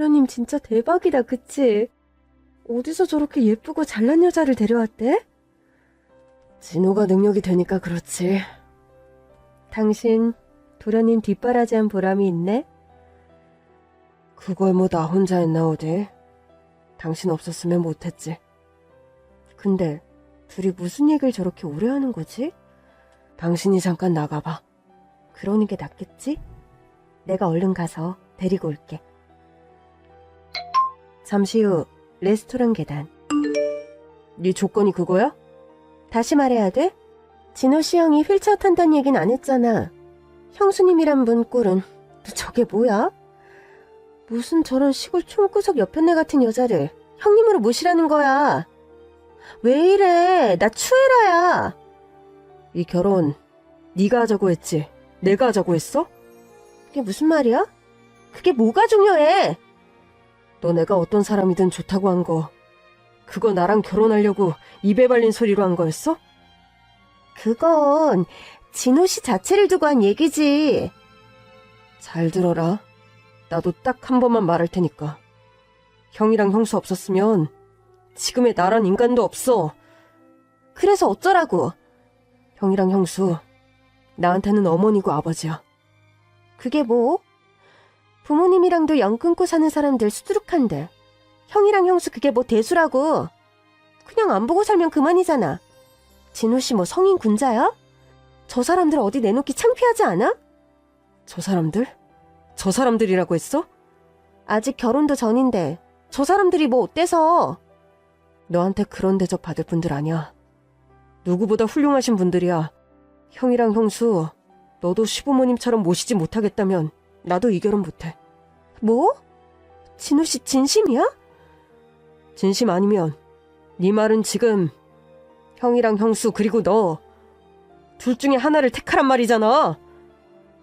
도련님 진짜 대박이다, 그치? 어디서 저렇게 예쁘고 잘난 여자를 데려왔대? 진호가 능력이 되니까 그렇지. 당신 도련님 뒷바라지한 보람이 있네? 그걸 뭐 나 혼자 했나 어디? 당신 없었으면 못했지. 근데 둘이 무슨 얘기를 저렇게 오래 하는 거지? 당신이 잠깐 나가봐. 그러는 게 낫겠지? 내가 얼른 가서 데리고 올게. 잠시 후 레스토랑 계단. 네 조건이 그거야? 다시 말해야 돼? 진호 씨 형이 휠체어 탄다는 얘긴 안 했잖아. 형수님이란 분 꼴은 또 저게 뭐야? 무슨 저런 시골 총구석 옆편네 같은 여자를 형님으로 모시라는 거야. 왜 이래? 나 추해라야. 이 결혼 네가 하자고 했지. 내가 하자고 했어? 그게 무슨 말이야? 그게 뭐가 중요해? 너 내가 어떤 사람이든 좋다고 한 거. 그거 나랑 결혼하려고 입에 발린 소리로 한 거였어? 그건 진호 씨 자체를 두고 한 얘기지. 잘 들어라. 나도 딱 한 번만 말할 테니까. 형이랑 형수 없었으면 지금의 나란 인간도 없어. 그래서 어쩌라고? 형이랑 형수, 나한테는 어머니고 아버지야. 그게 뭐? 부모님이랑도 연 끊고 사는 사람들 수두룩한데. 형이랑 형수 그게 뭐 대수라고. 그냥 안 보고 살면 그만이잖아. 진호 씨 뭐 성인 군자야? 저 사람들 어디 내놓기 창피하지 않아? 저 사람들? 저 사람들이라고 했어? 아직 결혼도 전인데 저 사람들이 뭐 어때서? 너한테 그런 대접 받을 분들 아니야. 누구보다 훌륭하신 분들이야. 형이랑 형수, 너도 시부모님처럼 모시지 못하겠다면 나도 이 결혼 못해. 뭐? 진우 씨 진심이야? 진심 아니면 네 말은 지금 형이랑 형수 그리고 너 둘 중에 하나를 택하란 말이잖아.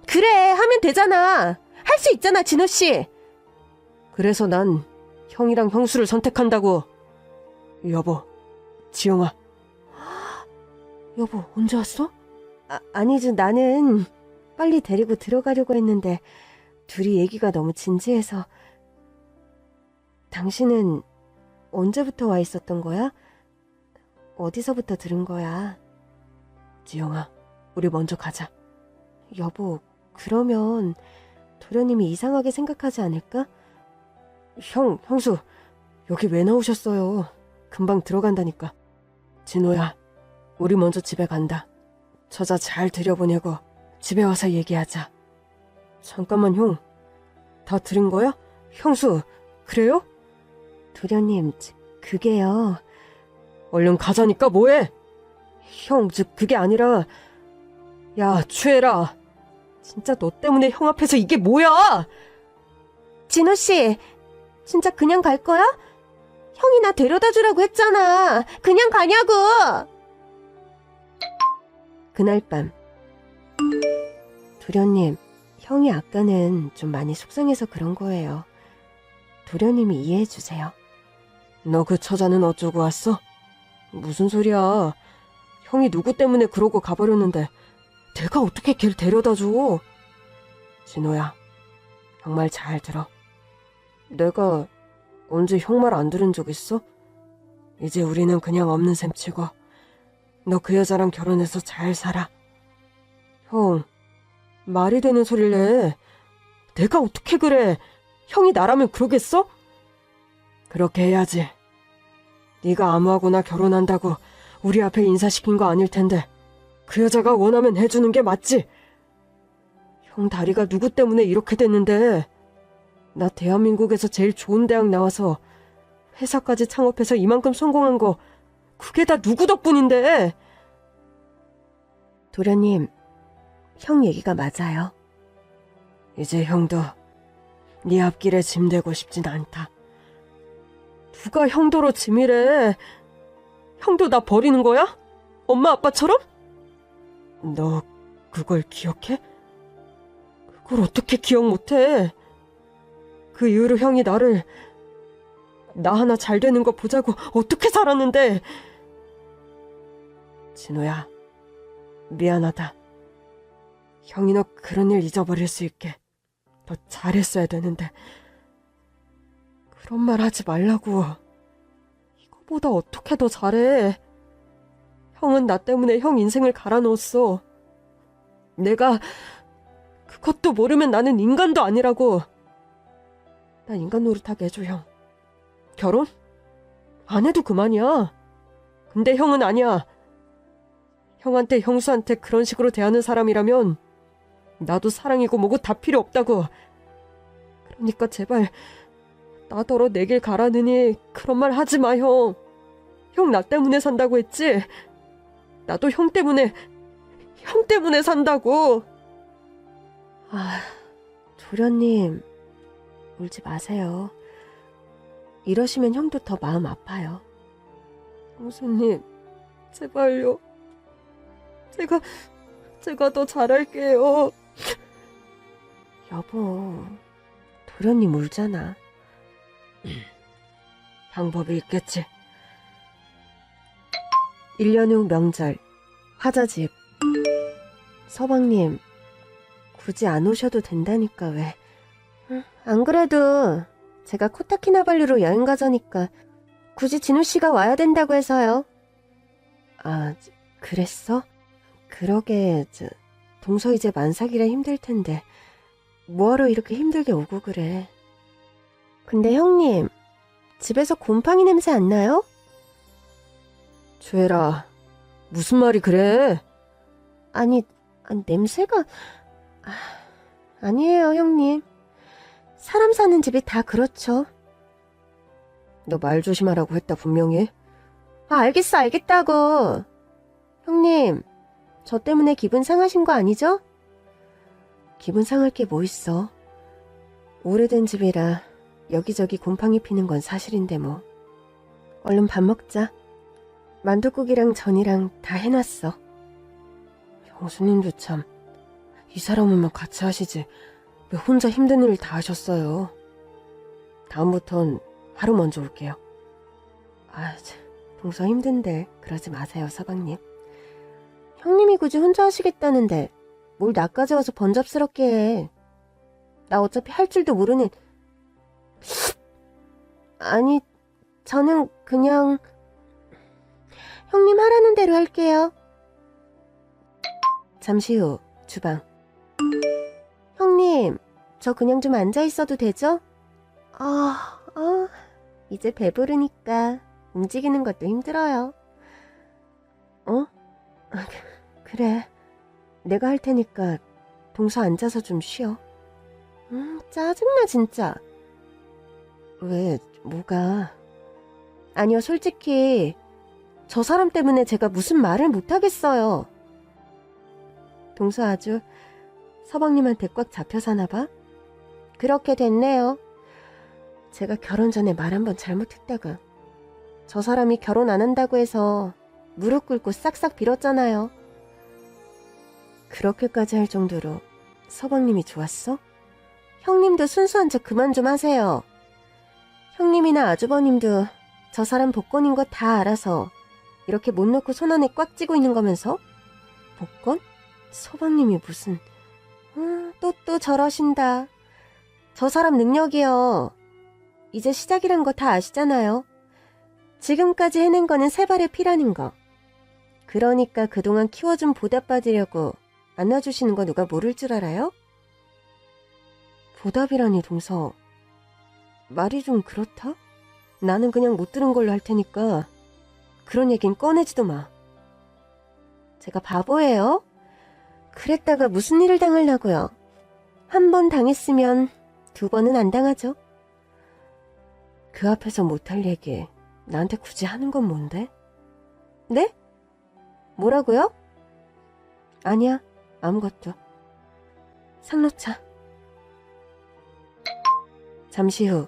그래 하면 되잖아. 할 수 있잖아 진우 씨. 그래서 난 형이랑 형수를 선택한다고. 여보, 지영아. 여보, 언제 왔어? 아, 아니지, 나는 빨리 데리고 들어가려고 했는데 둘이 얘기가 너무 진지해서. 당신은 언제부터 와 있었던 거야? 어디서부터 들은 거야? 지영아, 우리 먼저 가자. 여보, 그러면 도련님이 이상하게 생각하지 않을까? 형, 형수, 여기 왜 나오셨어요? 금방 들어간다니까. 진호야, 우리 먼저 집에 간다. 저자 잘 들여보내고 집에 와서 얘기하자. 잠깐만, 형. 다 들은 거야? 형수, 그래요? 도련님, 그게요. 얼른 가자니까 뭐해? 형, 즉, 그게 아니라. 야, 추해라. 진짜 너 때문에 형 앞에서 이게 뭐야? 진호 씨, 진짜 그냥 갈 거야? 형이 나 데려다 주라고 했잖아. 그냥 가냐고! 그날 밤. 도련님, 형이 아까는 좀 많이 속상해서 그런 거예요. 도련님이 이해해 주세요. 너 그 처자는 어쩌고 왔어? 무슨 소리야. 형이 누구 때문에 그러고 가버렸는데 내가 어떻게 걔를 데려다 줘? 진호야, 정말 잘 들어. 내가 언제 형 말 안 들은 적 있어? 이제 우리는 그냥 없는 셈 치고 너 그 여자랑 결혼해서 잘 살아. 형, 말이 되는 소리를 해. 내가 어떻게 그래? 형이 나라면 그러겠어? 그렇게 해야지. 네가 아무하고나 결혼한다고 우리 앞에 인사시킨 거 아닐 텐데 그 여자가 원하면 해주는 게 맞지? 형 다리가 누구 때문에 이렇게 됐는데 나 대한민국에서 제일 좋은 대학 나와서 회사까지 창업해서 이만큼 성공한 거 그게 다 누구 덕분인데 도련님 형 얘기가 맞아요 이제 형도 네 앞길에 짐 되고 싶진 않다 누가 형도로 짐이래 형도 나 버리는 거야? 엄마 아빠처럼? 너 그걸 기억해? 그걸 어떻게 기억 못해? 그 이후로 형이 나를 나 하나 잘 되는 거 보자고 어떻게 살았는데 진호야 미안하다 형이 너 그런 일 잊어버릴 수 있게 더 잘했어야 되는데 그런 말 하지 말라고. 이거보다 어떻게 더 잘해. 형은 나 때문에 형 인생을 갈아 넣었어. 내가 그것도 모르면 나는 인간도 아니라고. 나 인간 노릇하게 해줘, 형. 결혼? 안 해도 그만이야. 근데 형은 아니야. 형한테 형수한테 그런 식으로 대하는 사람이라면 나도 사랑이고 뭐고 다 필요 없다고. 그러니까 제발 나더러 내 길 가라느니 그런 말 하지 마, 형. 형 나 때문에 산다고 했지? 나도 형 때문에 형 때문에 산다고. 아, 도련님 울지 마세요. 이러시면 형도 더 마음 아파요. 형수님, 제발요. 제가, 제가 더 잘할게요. 여보, 도련님 울잖아. 방법이 있겠지. 1년 후 명절, 화자집. 서방님, 굳이 안 오셔도 된다니까, 왜. 안 그래도 제가 코타키나발루로 여행 가자니까 굳이 진우 씨가 와야 된다고 해서요. 아, 저, 그랬어? 그러게, 저, 동서 이제 만삭이라 힘들 텐데 뭐하러 이렇게 힘들게 오고 그래. 근데 형님, 집에서 곰팡이 냄새 안 나요? 주애라, 무슨 말이 그래? 아니, 아니, 냄새가... 아, 아니에요, 형님. 사람 사는 집이 다 그렇죠. 너 말 조심하라고 했다, 분명히. 아, 알겠어, 알겠다고. 형님, 저 때문에 기분 상하신 거 아니죠? 기분 상할 게 뭐 있어. 오래된 집이라 여기저기 곰팡이 피는 건 사실인데 뭐. 얼른 밥 먹자. 만둣국이랑 전이랑 다 해놨어. 형수님도 참, 이 사람은만 같이 하시지. 왜 혼자 힘든 일을 다 하셨어요? 다음부턴 하루 먼저 올게요. 아, 참, 동서 힘든데 그러지 마세요, 서방님. 형님이 굳이 혼자 하시겠다는데 뭘 나까지 와서 번잡스럽게 해. 나 어차피 할 줄도 모르는... 아니, 저는 그냥... 형님 하라는 대로 할게요. 잠시 후 주방. 형님, 저 그냥 좀 앉아 있어도 되죠? 아, 아, 이제 배부르니까 움직이는 것도 힘들어요. 어? 아, 그래. 내가 할 테니까 동서 앉아서 좀 쉬어. 음, 짜증나, 진짜. 왜, 뭐가. 아니요, 솔직히, 저 사람 때문에 제가 무슨 말을 못하겠어요. 동서 아주 서방님한테 꽉 잡혀 사나 봐? 그렇게 됐네요. 제가 결혼 전에 말 한 번 잘못했다가 저 사람이 결혼 안 한다고 해서 무릎 꿇고 싹싹 빌었잖아요. 그렇게까지 할 정도로 서방님이 좋았어? 형님도 순수한 척 그만 좀 하세요. 형님이나 아주버님도 저 사람 복권인 거 다 알아서 이렇게 못 놓고 손 안에 꽉 쥐고 있는 거면서? 복권? 서방님이 무슨... 음, 또또 저러신다. 저 사람 능력이요. 이제 시작이란 거 다 아시잖아요. 지금까지 해낸 거는 세 발의 피라는 거. 그러니까 그동안 키워준 보답 받으려고 안아주시는 거 누가 모를 줄 알아요? 보답이라니 동서. 말이 좀 그렇다? 나는 그냥 못 들은 걸로 할 테니까 그런 얘긴 꺼내지도 마. 제가 바보예요? 그랬다가 무슨 일을 당하려고요? 한 번 당했으면 두 번은 안 당하죠. 그 앞에서 못할 얘기 나한테 굳이 하는 건 뭔데? 네? 뭐라고요? 아니야, 아무것도. 상로차. 잠시 후.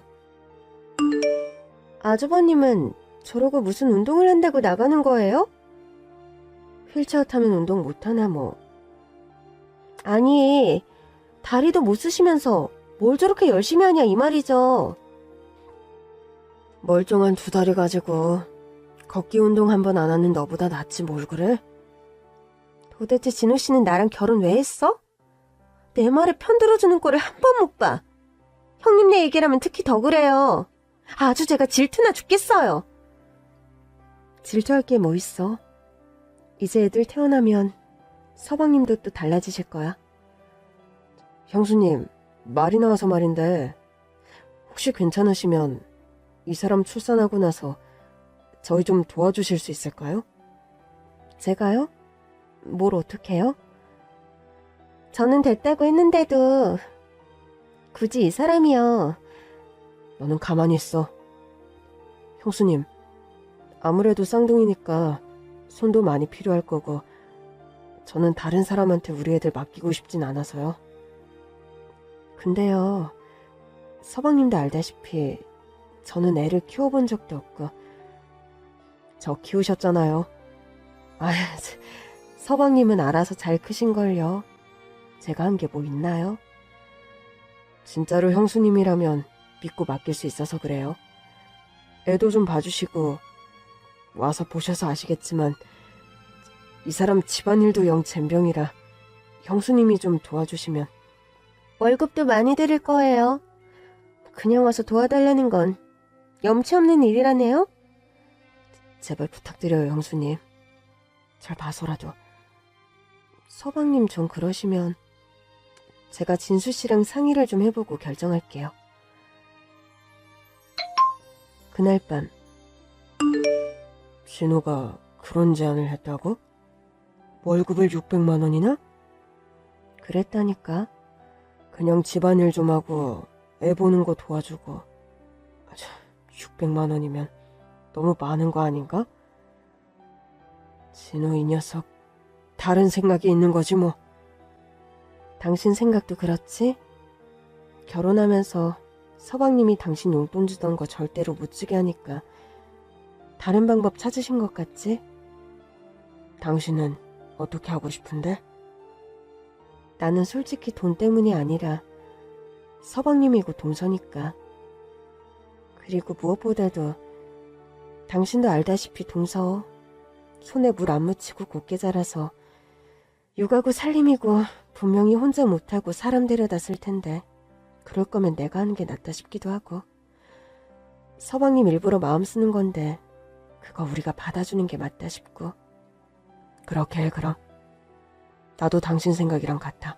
아주버님은 저러고 무슨 운동을 한다고 나가는 거예요? 휠체어 타면 운동 못하나 뭐. 아니, 다리도 못 쓰시면서 뭘 저렇게 열심히 하냐 이 말이죠. 멀쩡한 두 다리 가지고 걷기 운동 한 번 안 하는 너보다 낫지 뭘 그래? 도대체 진우 씨는 나랑 결혼 왜 했어? 내 말에 편들어주는 꼴을 한 번 못 봐. 형님네 얘기라면 특히 더 그래요. 아주 제가 질투나 죽겠어요. 질투할 게 뭐 있어? 이제 애들 태어나면 서방님도 또 달라지실 거야. 형수님, 말이 나와서 말인데, 혹시 괜찮으시면 이 사람 출산하고 나서 저희 좀 도와주실 수 있을까요? 제가요? 뭘 어떡해요? 저는 됐다고 했는데도 굳이 이 사람이요. 너는 가만히 있어. 형수님, 아무래도 쌍둥이니까 손도 많이 필요할 거고 저는 다른 사람한테 우리 애들 맡기고 싶진 않아서요. 근데요, 서방님도 알다시피 저는 애를 키워본 적도 없고 저 키우셨잖아요. 아, 서방님은 알아서 잘 크신걸요. 제가 한 게 뭐 있나요? 진짜로 형수님이라면 믿고 맡길 수 있어서 그래요. 애도 좀 봐주시고 와서 보셔서 아시겠지만 이 사람 집안일도 영 젬병이라 형수님이 좀 도와주시면 월급도 많이 드릴 거예요. 그냥 와서 도와달라는 건 염치 없는 일이라네요. 제발 부탁드려요, 형수님. 잘 봐서라도. 서방님 좀 그러시면 제가 진수 씨랑 상의를 좀 해보고 결정할게요. 그날 밤 진호가 그런 제안을 했다고? 월급을 600만 원이나? 그랬다니까. 그냥 집안일 좀 하고 애 보는 거 도와주고. 참, 600만 원이면 너무 많은 거 아닌가? 진호 이 녀석 다른 생각이 있는 거지 뭐. 당신 생각도 그렇지? 결혼하면서 서방님이 당신 용돈 주던 거 절대로 못 주게 하니까 다른 방법 찾으신 것 같지? 당신은 어떻게 하고 싶은데? 나는 솔직히 돈 때문이 아니라 서방님이고 동서니까. 그리고 무엇보다도 당신도 알다시피 동서 손에 물 안 묻히고 곱게 자라서 육아고 살림이고 분명히 혼자 못하고 사람 데려다 쓸 텐데 그럴 거면 내가 하는 게 낫다 싶기도 하고. 서방님 일부러 마음 쓰는 건데 그거 우리가 받아주는 게 맞다 싶고. 그렇게 해 그럼. 나도 당신 생각이랑 같아.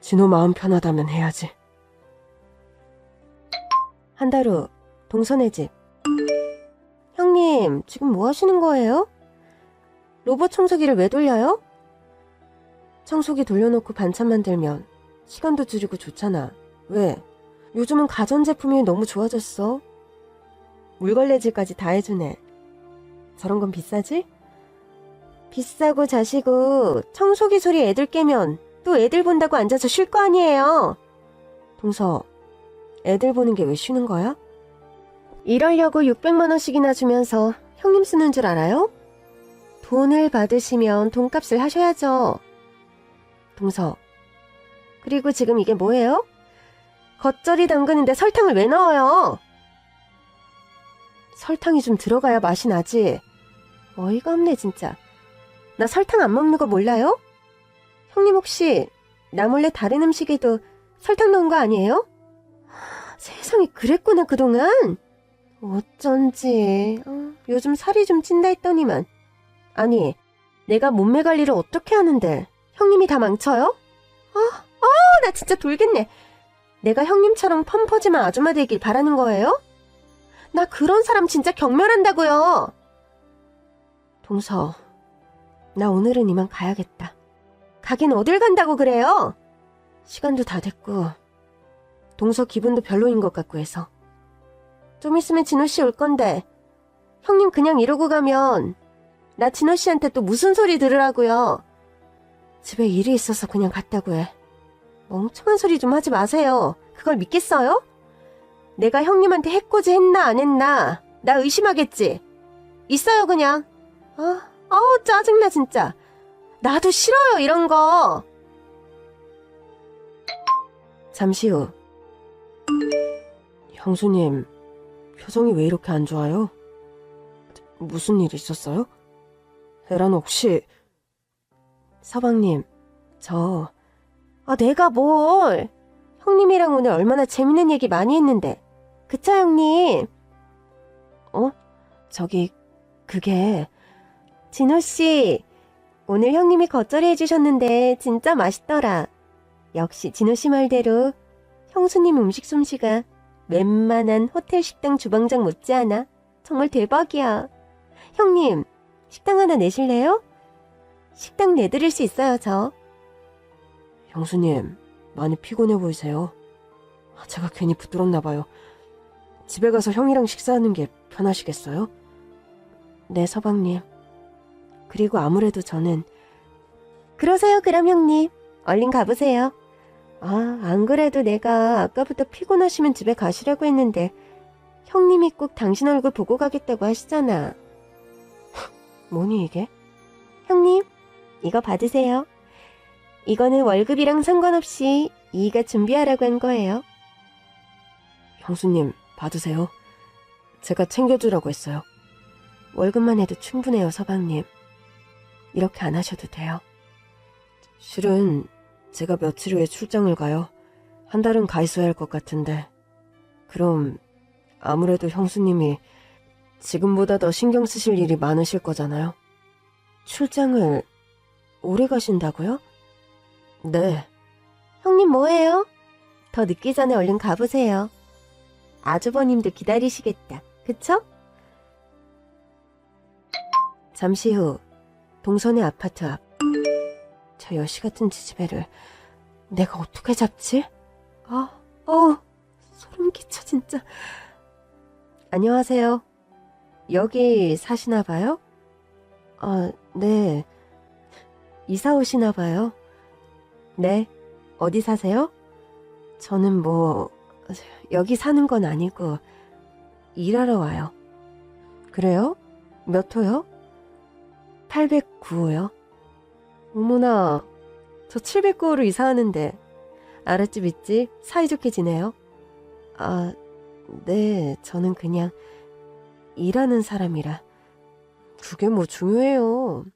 진호 마음 편하다면 해야지. 한 달 후 동선의 집. 형님 지금 뭐 하시는 거예요? 로봇 청소기를 왜 돌려요? 청소기 돌려놓고 반찬 만들면 시간도 줄이고 좋잖아. 왜? 요즘은 가전제품이 너무 좋아졌어. 물걸레질까지 다 해주네. 저런 건 비싸지? 비싸고 자시고 청소기 소리 애들 깨면 또 애들 본다고 앉아서 쉴 거 아니에요. 동서, 애들 보는 게 왜 쉬는 거야? 이러려고 600만 원씩이나 주면서 형님 쓰는 줄 알아요? 돈을 받으시면 돈값을 하셔야죠. 동서. 그리고 지금 이게 뭐예요? 겉절이 담그는데 설탕을 왜 넣어요? 설탕이 좀 들어가야 맛이 나지. 어이가 없네, 진짜. 나 설탕 안 먹는 거 몰라요? 형님 혹시 나 몰래 다른 음식에도 설탕 넣은 거 아니에요? 세상에 그랬구나, 그동안. 어쩐지. 어, 요즘 살이 좀 찐다 했더니만. 아니, 내가 몸매 관리를 어떻게 하는데 형님이 다 망쳐요? 아, 아, 나 진짜 돌겠네. 내가 형님처럼 펌퍼짐한 아줌마 되길 바라는 거예요? 나 그런 사람 진짜 경멸한다고요. 동서, 나 오늘은 이만 가야겠다. 가긴 어딜 간다고 그래요? 시간도 다 됐고, 동서 기분도 별로인 것 같고 해서. 좀 있으면 진호 씨 올 건데, 형님 그냥 이러고 가면, 나 진호 씨한테 또 무슨 소리 들으라고요. 집에 일이 있어서 그냥 갔다고 해. 멍청한 소리 좀 하지 마세요. 그걸 믿겠어요? 내가 형님한테 해코지 했나 안 했나 나 의심하겠지. 있어요 그냥. 아, 아우 짜증나 진짜. 나도 싫어요 이런 거. 잠시 후. 형수님, 표정이 왜 이렇게 안 좋아요? 무슨 일 있었어요? 에란 혹시 서방님, 저 아, 내가 뭘? 형님이랑 오늘 얼마나 재밌는 얘기 많이 했는데 그쵸, 형님? 어? 저기, 그게, 진호씨, 오늘 형님이 겉절이 해주셨는데 진짜 맛있더라. 역시 진호씨 말대로 형수님 음식 솜씨가 웬만한 호텔 식당 주방장 못지않아. 정말 대박이야. 형님, 식당 하나 내실래요? 식당 내드릴 수 있어요, 저. 형수님, 많이 피곤해 보이세요. 아, 제가 괜히 부끄럽나 봐요. 집에 가서 형이랑 식사하는 게 편하시겠어요? 네, 서방님. 그리고 아무래도 저는 그러세요, 그럼 형님. 얼른 가보세요. 아, 안 그래도 내가 아까부터 피곤하시면 집에 가시라고 했는데 형님이 꼭 당신 얼굴 보고 가겠다고 하시잖아. 뭐니 이게? 형님, 이거 받으세요. 이거는 월급이랑 상관없이 이가 준비하라고 한 거예요. 형수님, 받으세요. 제가 챙겨주라고 했어요. 월급만 해도 충분해요, 서방님. 이렇게 안 하셔도 돼요. 실은 제가 며칠 후에 출장을 가요. 한 달은 가 있어야 할 것 같은데. 그럼 아무래도 형수님이 지금보다 더 신경 쓰실 일이 많으실 거잖아요. 출장을 오래 가신다고요? 네. 형님 뭐해요? 더 늦기 전에 얼른 가보세요. 아주버님도 기다리시겠다. 그쵸? 잠시 후 동선의 아파트 앞. 저 여시 같은 지지배를 내가 어떻게 잡지? 아, 어우, 소름 끼쳐 진짜. 안녕하세요. 여기 사시나 봐요? 아, 네. 이사 오시나 봐요. 네. 어디 사세요? 저는 뭐 여기 사는 건 아니고 일하러 와요. 그래요? 몇 호요? 809호요. 어머나, 저 709호로 이사하는데 아랫집 있지? 사이좋게 지내요? 아, 네, 저는 그냥 일하는 사람이라. 그게 뭐 중요해요.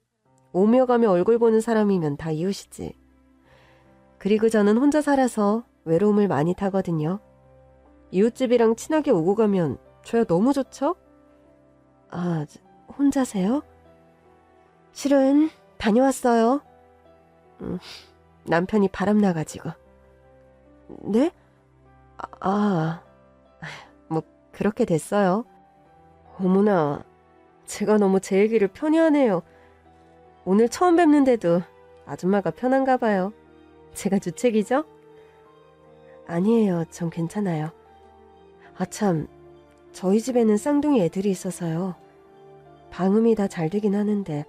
오며 가며 얼굴 보는 사람이면 다 이웃이지. 그리고 저는 혼자 살아서 외로움을 많이 타거든요. 이웃집이랑 친하게 오고 가면 저야 너무 좋죠? 아, 혼자세요? 실은 다녀왔어요. 음, 남편이 바람나가지고. 네? 아, 아, 뭐, 그렇게 됐어요. 어머나, 제가 너무 제 얘기를 편히 하네요. 오늘 처음 뵙는데도 아줌마가 편한가 봐요. 제가 주책이죠? 아니에요. 전 괜찮아요. 아참, 저희 집에는 쌍둥이 애들이 있어서요. 방음이 다 잘 되긴 하는데,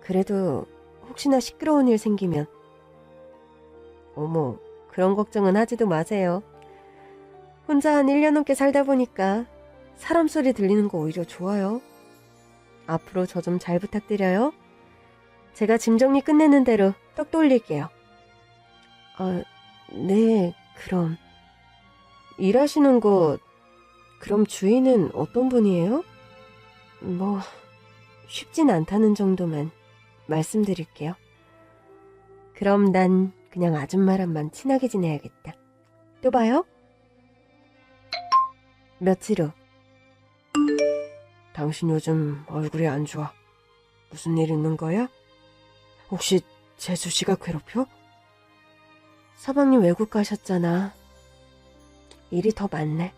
그래도 혹시나 시끄러운 일 생기면, 어머, 그런 걱정은 하지도 마세요. 혼자 한 1년 넘게 살다 보니까 사람 소리 들리는 거 오히려 좋아요. 앞으로 저 좀 잘 부탁드려요. 제가 짐 정리 끝내는 대로 떡 돌릴게요. 아, 네, 그럼. 일하시는 곳, 그럼 주인은 어떤 분이에요? 뭐, 쉽진 않다는 정도만 말씀드릴게요. 그럼 난 그냥 아줌마랑만 친하게 지내야겠다. 또 봐요? 며칠 후. 당신 요즘 얼굴이 안 좋아. 무슨 일 있는 거야? 혹시 재수 씨가 괴롭혀? 서방님 외국 가셨잖아. 일이 더 많네.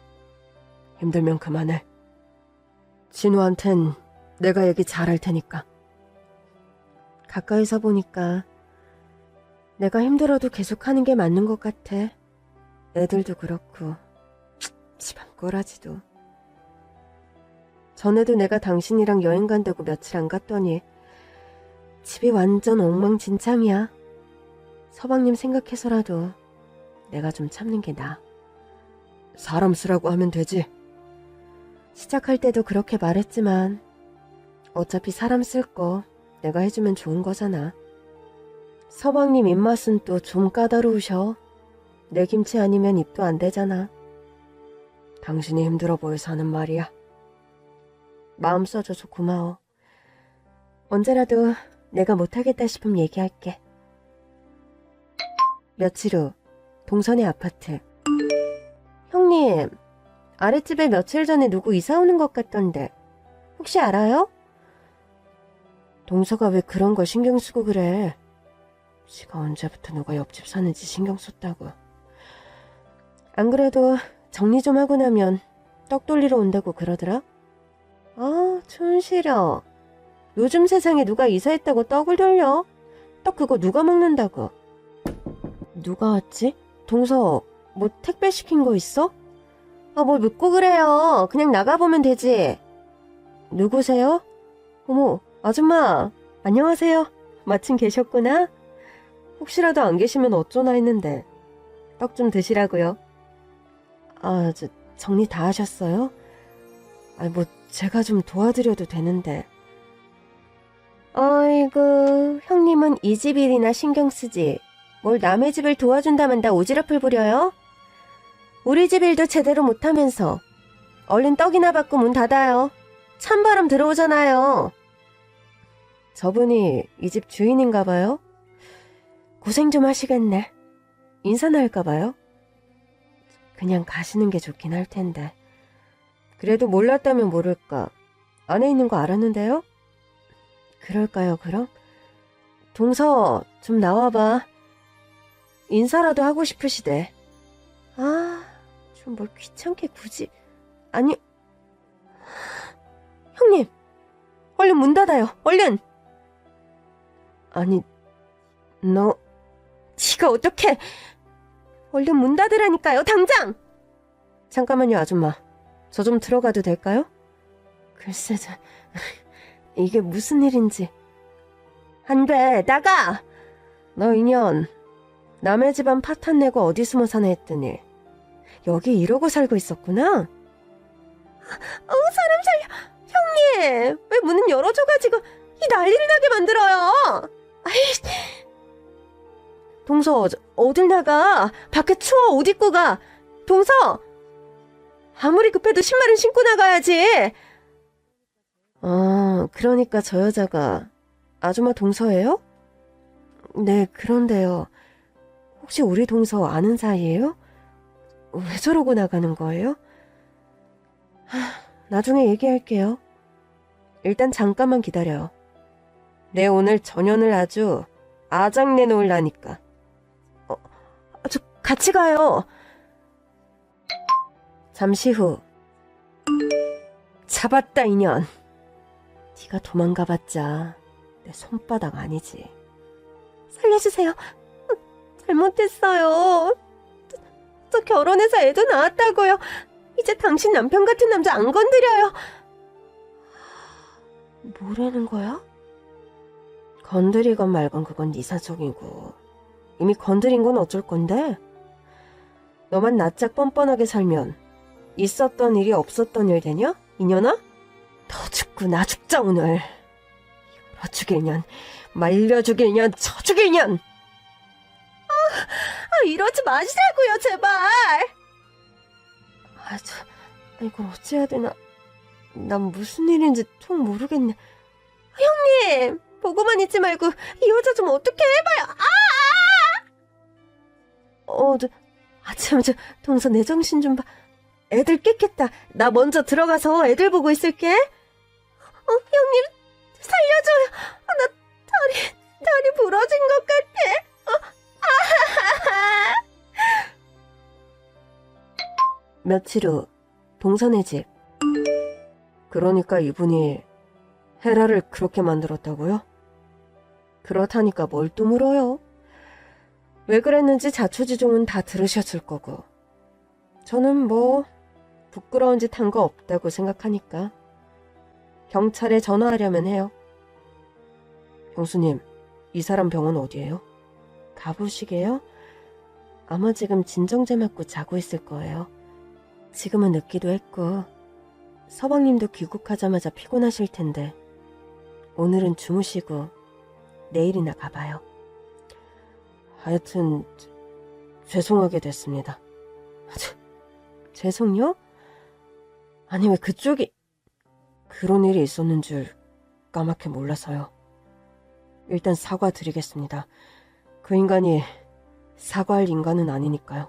힘들면 그만해. 진우한텐 내가 얘기 잘할 테니까. 가까이서 보니까 내가 힘들어도 계속 하는 게 맞는 것 같아. 애들도 그렇고, 집안 꼬라지도. 전에도 내가 당신이랑 여행 간다고 며칠 안 갔더니 집이 완전 엉망진창이야. 서방님 생각해서라도 내가 좀 참는 게 나아. 사람 쓰라고 하면 되지. 시작할 때도 그렇게 말했지만 어차피 사람 쓸 거 내가 해주면 좋은 거잖아. 서방님 입맛은 또 좀 까다로우셔. 내 김치 아니면 입도 안 되잖아. 당신이 힘들어 보여서 하는 말이야. 마음 써줘서 고마워. 언제라도 내가 못하겠다 싶으면 얘기할게. 며칠 후 동선의 아파트. 형님, 아랫집에 며칠 전에 누구 이사 오는 것 같던데. 혹시 알아요? 동서가 왜 그런 걸 신경 쓰고 그래? 지가 언제부터 누가 옆집 사는지 신경 썼다고. 안 그래도 정리 좀 하고 나면 떡 돌리러 온다고 그러더라? 아, 촌시려. 요즘 세상에 누가 이사했다고 떡을 돌려? 떡 그거 누가 먹는다고? 누가 왔지? 동서, 뭐 택배 시킨 거 있어? 아, 뭘 묻고 그래요. 그냥 나가보면 되지. 누구세요? 어머, 아줌마, 안녕하세요. 마침 계셨구나. 혹시라도 안 계시면 어쩌나 했는데. 떡 좀 드시라고요. 아, 저, 정리 다 하셨어요? 아, 뭐, 제가 좀 도와드려도 되는데. 어이구, 형님은 이 집 일이나 신경 쓰지. 뭘 남의 집을 도와준다면 다 오지랖을 부려요? 우리 집 일도 제대로 못하면서. 얼른 떡이나 받고 문 닫아요. 찬바람 들어오잖아요. 저분이 이 집 주인인가 봐요? 고생 좀 하시겠네. 인사 나 할까 봐요? 그냥 가시는 게 좋긴 할 텐데. 그래도 몰랐다면 모를까. 안에 있는 거 알았는데요? 그럴까요, 그럼? 동서, 좀 나와봐. 인사라도 하고 싶으시대. 아, 좀 뭘 귀찮게 굳이. 아니, 형님! 얼른 문 닫아요, 얼른! 아니, 너, 지가 어떻게, 얼른 문 닫으라니까요, 당장! 잠깐만요, 아줌마. 저 좀 들어가도 될까요? 글쎄, 저, 이게 무슨 일인지. 안 돼, 나가! 너 인연, 남의 집안 파탄 내고 어디 숨어 사나 했더니, 여기 이러고 살고 있었구나? 어우, 사람 살려! 형님! 왜 문은 열어줘가지고 이 난리를 나게 만들어요! 아이, 동서, 저, 어딜 나가? 밖에 추워, 옷 입고 가! 동서! 아무리 급해도 신발은 신고 나가야지! 아, 그러니까 저 여자가 아줌마 동서예요? 네, 그런데요. 혹시 우리 동서 아는 사이예요? 왜 저러고 나가는 거예요? 하, 나중에 얘기할게요. 일단 잠깐만 기다려요. 내 오늘 전연을 아주 아작내 놓으려니까. 어, 저 같이 가요. 잠시 후. 잡았다 인연. 네가 도망가봤자 내 손바닥 아니지. 살려주세요. 잘못했어요. 저, 저 결혼해서 애도 낳았다고요. 이제 당신 남편 같은 남자 안 건드려요. 뭐라는 거야? 건드리건 말건 그건 네 사정이고 이미 건드린 건 어쩔 건데? 너만 낯짝 뻔뻔하게 살면 있었던 일이 없었던 일 되냐? 이년아? 너 죽고 나 죽자 오늘. 열어 죽일년 말려 죽일년 쳐 죽일년. 아, 아 이러지 마시라고요 제발. 아, 저, 아, 이걸 어찌해야 되나. 난 무슨 일인지 통 모르겠네. 아, 형님 보고만 있지 말고 이 여자 좀 어떻게 해봐요. 아! 어, 저, 아 참 저 동서 내 정신 좀 봐. 애들 깼겠다. 나 먼저 들어가서 애들 보고 있을게. 어, 형님, 살려줘요. 아, 나 다리, 다리 부러진 것 같아. 어. 며칠 후, 동선의 집. 그러니까 이분이 헤라를 그렇게 만들었다고요? 그렇다니까 뭘 또 물어요? 왜 그랬는지 자초지종은 다 들으셨을 거고. 저는 뭐, 부끄러운 짓 한 거 없다고 생각하니까. 경찰에 전화하려면 해요. 형수님, 이 사람 병원 어디예요? 가보시게요? 아마 지금 진정제 맞고 자고 있을 거예요. 지금은 늦기도 했고, 서방님도 귀국하자마자 피곤하실 텐데, 오늘은 주무시고, 내일이나 가봐요. 하여튼, 죄송하게 됐습니다. 죄송요? 아니, 왜 그쪽이, 그런 일이 있었는 줄 까맣게 몰라서요. 일단 사과드리겠습니다. 그 인간이 사과할 인간은 아니니까요.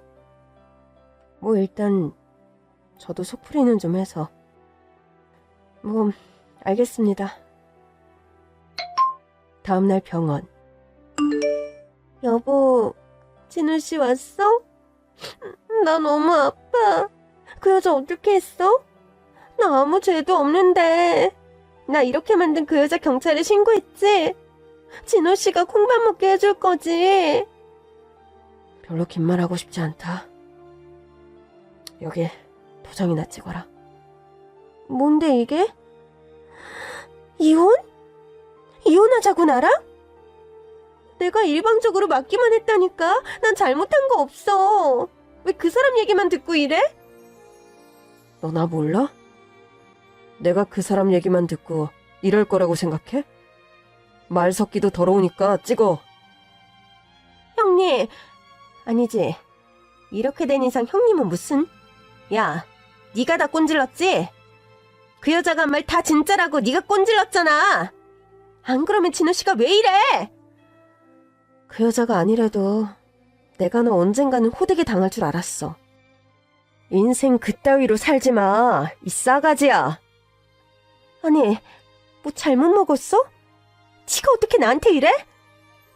뭐 일단 저도 속풀이는 좀 해서. 뭐, 알겠습니다. 다음날 병원. 여보, 진우 씨 왔어? 나 너무 아파. 그 여자 어떻게 했어? 나 아무 죄도 없는데. 나 이렇게 만든 그 여자 경찰에 신고했지? 진호 씨가 콩밥 먹게 해줄 거지? 별로 긴 말 하고 싶지 않다. 여기 도장이나 찍어라. 뭔데 이게? 이혼? 이혼하자고 나랑? 내가 일방적으로 맞기만 했다니까. 난 잘못한 거 없어. 왜 그 사람 얘기만 듣고 이래? 너 나 몰라? 내가 그 사람 얘기만 듣고 이럴 거라고 생각해? 말 섞기도 더러우니까 찍어. 형님, 아니지. 이렇게 된 이상 형님은 무슨? 야, 네가 다 꼰질렀지? 그 여자가 한 말 다 진짜라고 네가 꼰질렀잖아. 안 그러면 진우 씨가 왜 이래? 그 여자가 아니라도 내가 너 언젠가는 호되게 당할 줄 알았어. 인생 그따위로 살지 마, 이 싸가지야. 아니, 뭐 잘못 먹었어? 지가 어떻게 나한테 이래?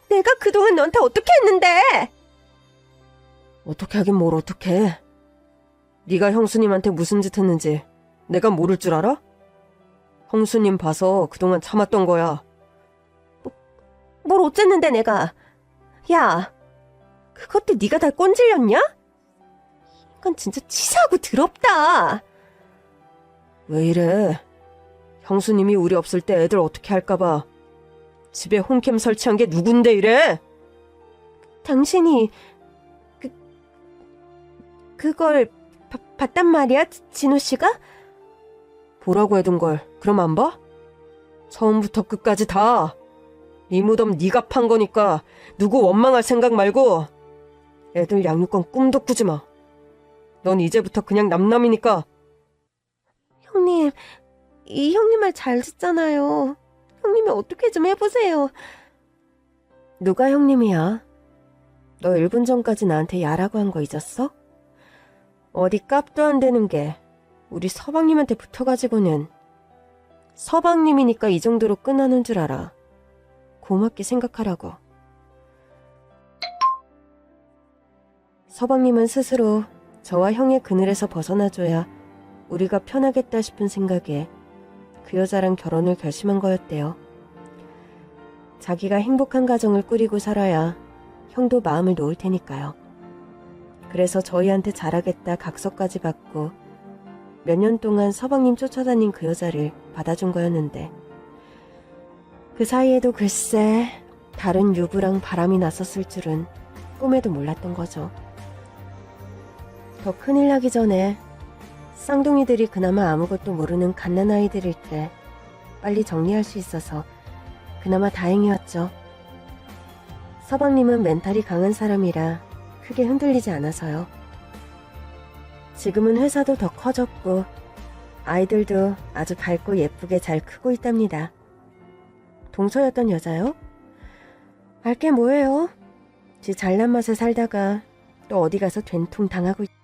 내가 그동안 너한테 어떻게 했는데? 어떻게 하긴 뭘 어떻게 해. 네가 형수님한테 무슨 짓 했는지 내가 모를 줄 알아? 형수님 봐서 그동안 참았던 거야. 뭐, 뭘 어쨌는데 내가. 야, 그것도 네가 다 꼰질렸냐? 이건 진짜 치사하고 더럽다. 왜 이래? 형수님이 우리 없을 때 애들 어떻게 할까봐 집에 홈캠 설치한 게 누군데 이래? 당신이 그 그걸 바- 봤단 말이야, 지- 진우 씨가? 보라고 해둔 걸 그럼 안 봐? 처음부터 끝까지 다. 이 무덤 네가 판 거니까 누구 원망할 생각 말고 애들 양육권 꿈도 꾸지 마. 넌 이제부터 그냥 남남이니까. 형님, 이 형님 말 잘 듣잖아요. 형님이 어떻게 좀 해보세요. 누가 형님이야? 너 1분 전까지 나한테 야라고 한 거 잊었어? 어디 값도 안 되는 게 우리 서방님한테 붙어가지고는 서방님이니까 이 정도로 끝나는 줄 알아. 고맙게 생각하라고. 서방님은 스스로 저와 형의 그늘에서 벗어나줘야 우리가 편하겠다 싶은 생각에 그 여자랑 결혼을 결심한 거였대요. 자기가 행복한 가정을 꾸리고 살아야 형도 마음을 놓을 테니까요. 그래서 저희한테 잘하겠다 각서까지 받고 몇 년 동안 서방님 쫓아다닌 그 여자를 받아준 거였는데 그 사이에도 글쎄 다른 유부랑 바람이 났었을 줄은 꿈에도 몰랐던 거죠. 더 큰일 나기 전에 쌍둥이들이 그나마 아무것도 모르는 갓난아이들일 때 빨리 정리할 수 있어서 그나마 다행이었죠. 서방님은 멘탈이 강한 사람이라 크게 흔들리지 않아서요. 지금은 회사도 더 커졌고 아이들도 아주 밝고 예쁘게 잘 크고 있답니다. 동서였던 여자요? 알게 뭐예요? 지 잘난 맛에 살다가 또 어디 가서 된통 당하고 있...